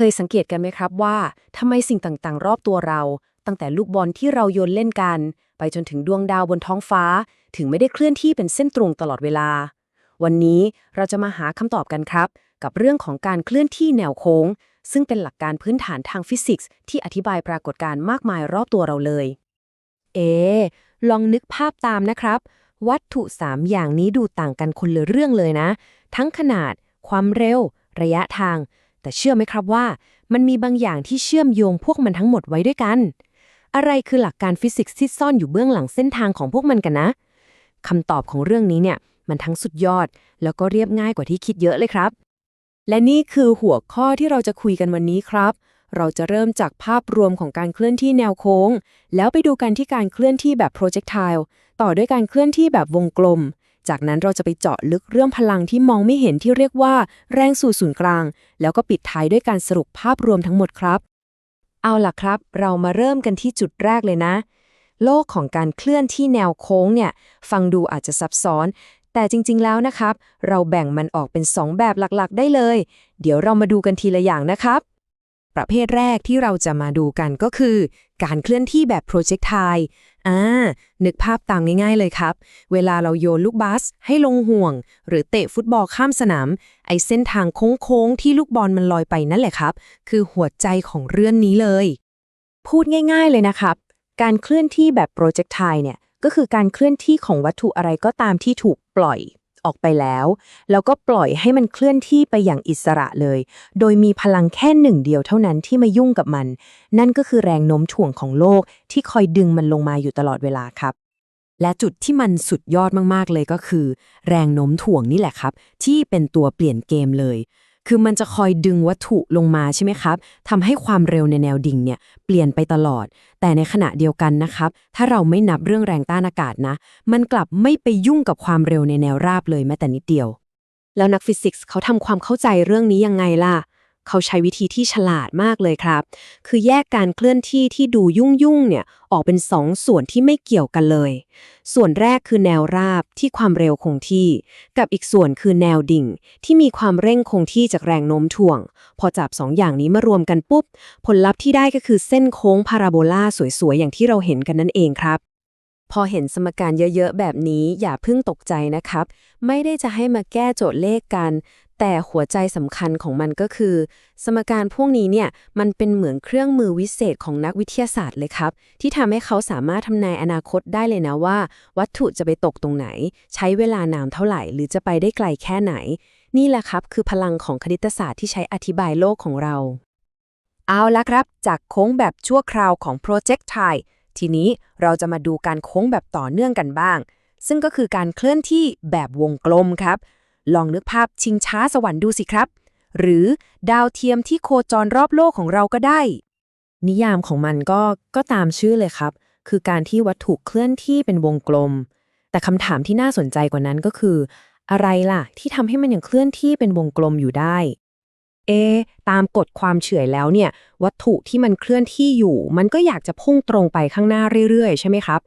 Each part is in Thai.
เคยสังเกตกันไหมครับว่าทำไมสิ่งต่างๆ รอบตัวเรา ตั้งแต่ลูกบอลที่เราโยนเล่นกัน ไปจนถึงดวงดาวบนท้องฟ้า ถึงไม่ได้เคลื่อนที่เป็นเส้นตรงตลอดเวลา วันนี้เราจะมาหาคำตอบกันครับ กับเรื่องของการเคลื่อนที่แนวโค้ง ซึ่งเป็นหลักการพื้นฐานทางฟิสิกส์ที่อธิบายปรากฏการณ์มากมายรอบตัวเราเลย เอ ลองนึกภาพตามนะครับ วัตถุ3อย่างนี้ดูต่างกันคนละเรื่องเลยนะ ทั้งขนาด ความเร็ว ระยะทาง แต่เชื่อไหมครับว่า มันมีบางอย่างที่เชื่อมโยงพวกมันทั้งหมดไว้ด้วยกัน อะไรคือหลักการฟิสิกส์ที่ซ่อนอยู่เบื้องหลังเส้นทางของพวกมันกันนะคำตอบของเรื่องนี้เนี่ยมันทั้งสุดยอด แล้วก็เรียบง่ายกว่าที่คิดเยอะเลยครับ และนี่คือหัวข้อที่เราจะคุยกันวันนี้ครับ เราจะเริ่มจากภาพรวมของการเคลื่อนที่แนวโค้ง แล้วไปดูกันที่การเคลื่อนที่แบบ projectile ต่อด้วยการเคลื่อนที่แบบวงกลม จากนั้นเราจะไปเจาะลึกเรื่องพลังที่มองไม่เห็นที่เรียกว่า แรงสู่ศูนย์กลาง แล้วก็ปิดท้ายด้วยการสรุปภาพรวมทั้งหมดครับ เอาล่ะครับ เรามาเริ่มกันที่จุดแรกเลยนะ โลกของการเคลื่อนที่แนวโค้งเนี่ย ฟังดูอาจจะซับซ้อน แต่จริง ๆ แล้วนะครับ เราแบ่งมันออกเป็น 2 แบบหลักๆ ได้เลย เดี๋ยวเรามาดูกันทีละอย่างนะครับ ประเภทแรกที่เราจะมาดูกันก็คือ การเคลื่อนที่แบบ projectile อ่า นึกภาพตามง่ายๆเลยครับ เวลาเราโยนลูกบาสให้ลงห่วง หรือเตะฟุตบอลข้ามสนาม ไอเส้นทางโค้งๆ ที่ลูกบอลมันลอยไปนั่นแหละครับ คือหัวใจของเรื่องนี้เลย พูดง่ายๆเลยนะครับ การเคลื่อนที่แบบ projectile เนี่ยก็คือการเคลื่อนที่ของวัตถุอะไรก็ตามที่ถูกปล่อย ออกไปแล้ว แล้วก็ปล่อยให้มันเคลื่อนที่ไปอย่างอิสระเลย โดยมีพลังแค่หนึ่งเดียวเท่านั้นที่มายุ่งกับมัน นั่นก็คือแรงโน้มถ่วงของโลกที่คอยดึงมันลงมาอยู่ตลอดเวลาครับ และจุดที่มันสุดยอดมากๆเลยก็คือ แรงโน้มถ่วงนี่แหละครับ ที่เป็นตัวเปลี่ยนเกมเลย คือมันจะคอยดึงวัตถุลงมาใช่ไหมครับทำให้ความเร็วในแนวดิ่งเนี่ยเปลี่ยนไปตลอด แต่ในขณะเดียวกันนะครับ ถ้าเราไม่นับเรื่องแรงต้านอากาศนะ มันกลับไม่ไปยุ่งกับความเร็วในแนวราบเลยแม้แต่นิดเดียว แล้วนักฟิสิกส์เขาทำความเข้าใจเรื่องนี้ยังไงล่ะ เขาใช้วิธีที่ฉลาดมากเลยครับ คือแยกการเคลื่อนที่ที่ดูยุ่งยุ่งๆเนี่ยออกเป็นสองส่วนที่ไม่เกี่ยวกันเลย ส่วนแรกคือแนวราบที่ความเร็วคงที่ กับอีกส่วนคือแนวดิ่ง ที่มีความเร่งคงที่จากแรงโน้มถ่วง พอจับสองอย่างนี้มารวมกันปุ๊บ ผลลัพธ์ที่ได้ก็คือเส้นโค้งพาราโบลาสวยๆ อย่างที่เราเห็นกันนั่นเองครับ พอเห็นสมการเยอะๆ แบบนี้อย่าเพิ่งตกใจนะครับ ไม่ได้จะให้มาแก้โจทย์เลขกัน แต่หัวใจสำคัญของมันก็คือ สมการพวกนี้เนี่ยมันเป็นเหมือนเครื่องมือวิเศษของนักวิทยาศาสตร์เลยครับ ที่ทำให้เขาสามารถทำนายอนาคตได้เลยนะว่า วัตถุจะไปตกตรงไหน ใช้เวลานานเท่าไหร่ หรือจะไปได้ไกลแค่ไหน นี่แหละครับ คือพลังของคณิตศาสตร์ที่ใช้อธิบายโลกของเรา เอาละครับ จากโค้งแบบชั่วคราวของ projectile ทีนี้เราจะมาดูการโค้งแบบต่อเนื่องกันบ้าง ซึ่งก็คือการเคลื่อนที่แบบวงกลมครับ ลองนึกภาพชิงช้าสวรรค์ดูสิครับ หรือดาวเทียมที่โคจรรอบโลกของเราก็ได้ นิยามของมันก็ก็ตามชื่อเลยครับ คือการที่วัตถุเคลื่อนที่เป็นวงกลม แต่คำถามที่น่าสนใจกว่านั้นก็คือ อะไรล่ะ ที่ทำให้มันยังเคลื่อนที่เป็นวงกลมอยู่ได้ เอ ตามกฎความเฉื่อยแล้วเนี่ย วัตถุที่มันเคลื่อนที่อยู่ มันก็อยากจะพุ่งตรงไปข้างหน้าเรื่อยๆ ใช่ไหมครับ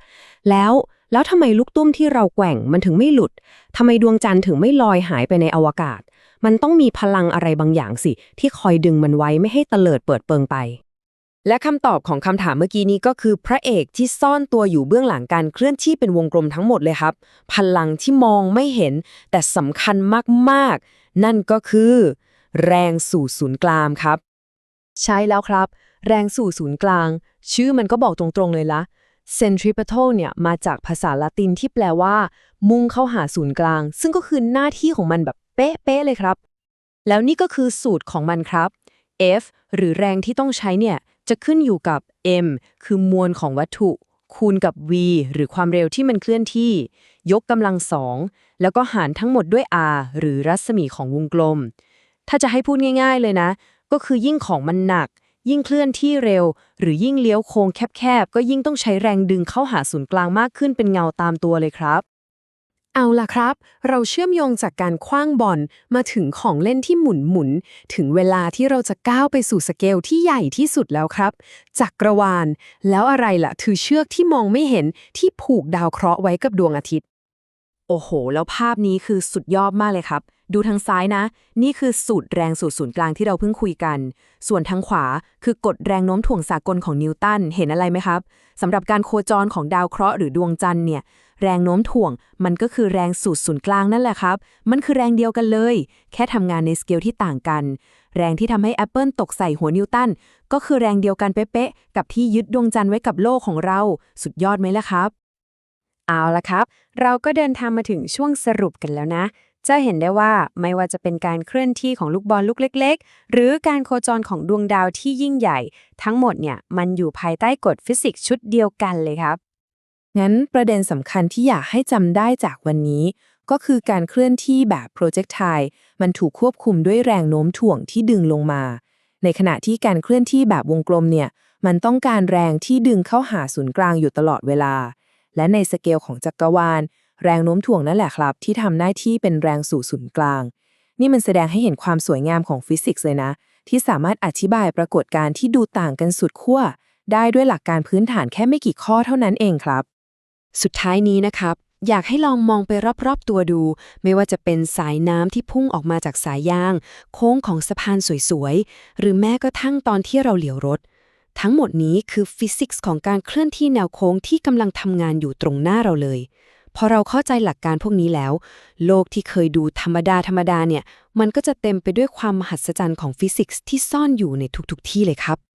แล้วแล้วทำไมลูกตุ้มที่เราแกว่งมันถึงไม่หลุดทำไมดวงจันทร์ถึงไม่ลอยหายไปในอวกาศ มันต้องมีพลังอะไรบางอย่างสิ ที่คอยดึงมันไว้ไม่ให้เตลิดเปิดเปิงไป และคำตอบของคำถามเมื่อกี้นี้ก็คือพระเอกที่ซ่อนตัวอยู่เบื้องหลังการเคลื่อนที่เป็นวงกลมทั้งหมดเลยครับ พลังที่มองไม่เห็น แต่สำคัญมากๆ นั่นก็คือ แรงสู่ศูนย์กลางครับ ใช่แล้วครับ แรงสู่ศูนย์กลาง ชื่อมันก็บอกตรงๆเลยละ centripetal เนี่ยมาจากภาษาละตินที่แปลว่า มุ่งเข้าหาศูนย์กลาง ซึ่งก็คือหน้าที่ของมันแบบเป๊ะๆเลยครับ แล้วนี่ก็คือสูตรของมันครับ F หรือแรงที่ต้องใช้เนี่ย จะขึ้นอยู่กับ m คือมวลของวัตถุ คูณกับ v หรือความเร็วที่มันเคลื่อนที่ ยกกำลังสองแล้วก็หารทั้งหมดด้วย r หรือรัศมีของวงกลม ถ้าจะให้พูดง่าย ๆ เลยนะ ก็คือยิ่งของมันหนัก ยิ่งเคลื่อนที่เร็ว หรือยิ่งเลี้ยวโค้งแคบๆ ก็ยิ่งต้องใช้แรงดึงเข้าหาศูนย์กลางมากขึ้นเป็นเงาตามตัวเลยครับ เอาล่ะครับ เราเชื่อมโยงจากการคว้างบอลมาถึงของเล่นที่หมุนหมุนๆถึงเวลาที่เราจะก้าวไปสู่สเกลที่ใหญ่ที่สุดแล้วครับจักรวาล แล้วอะไรล่ะ คือเชือกที่มองไม่เห็นที่ผูกดาวเคราะห์ไว้กับดวงอาทิตย์ โอ้โห แล้วภาพนี้คือสุดยอดมากเลยครับ ดูทางซ้ายนะ นี่คือสูตรแรงสูตรศูนย์กลางที่เราเพิ่งคุยกัน ส่วนทางขวาคือกฎแรงโน้มถ่วงสากลของนิวตัน เห็นอะไรไหมครับสำหรับการโคจรของดาวเคราะห์หรือดวงจันทร์เนี่ย แรงโน้มถ่วง มันก็คือแรงสูตรศูนย์กลางนั่นแหละครับ มันคือแรงเดียวกันเลย แค่ทำงานในสเกลที่ต่างกัน แรงที่ทำให้แอปเปิลตกใส่หัวนิวตันก็คือแรงเดียวกันเป๊ะๆกับที่ยึดดวงจันทร์ไว้กับโลกของเรา สุดยอดไหมล่ะครับ เอาละครับ เราก็เดินทางมาถึงช่วงสรุปกันแล้วนะ จะเห็นได้ว่าไม่ว่าจะเป็นการเคลื่อนที่ของลูกบอลลูกเล็ก ๆ หรือการโคจรของดวงดาวที่ยิ่งใหญ่ ทั้งหมดเนี่ยมันอยู่ภายใต้กฎฟิสิกส์ชุดเดียวกันเลยครับ งั้นประเด็นสำคัญที่อยากให้จำได้จากวันนี้ ก็คือการเคลื่อนที่แบบโปรเจกต์ไทมันถูกควบคุมด้วยแรงโน้มถ่วงที่ดึงลงมา ในขณะที่การเคลื่อนที่แบบวงกลมเนี่ยมันต้องการแรงที่ดึงเข้าหาศูนย์กลางอยู่ตลอดเวลา และในสเกลของจักรวาล แรงโน้มถ่วงนั่นแหละครับ ที่ทำหน้าที่เป็นแรงสู่ศูนย์กลาง นี่มันแสดงให้เห็นความสวยงามของฟิสิกส์เลยนะ ที่สามารถอธิบายปรากฏการณ์ที่ดูต่างกันสุดขั้วได้ด้วยหลักการพื้นฐานแค่ไม่กี่ข้อเท่านั้นเองครับ สุดท้ายนี้นะครับ อยากให้ลองมองไปรอบๆตัวดู ไม่ว่าจะเป็นสายน้ำที่พุ่งออกมาจากสายยาง โค้งของสะพานสวยๆ หรือแม้กระทั่งตอนที่เราเหลียวรถ ทั้งหมดนี้คือฟิสิกส์ของการเคลื่อนที่แนวโค้งที่กำลังทำงานอยู่ตรงหน้าเราเลย พอเราเข้าใจหลักการพวกนี้แล้ว โลกที่เคยดูธรรมดาธรรมดาเนี่ย มันก็จะเต็มไปด้วยความมหัศจรรย์ของฟิสิกส์ที่ซ่อนอยู่ในทุกๆที่เลยครับ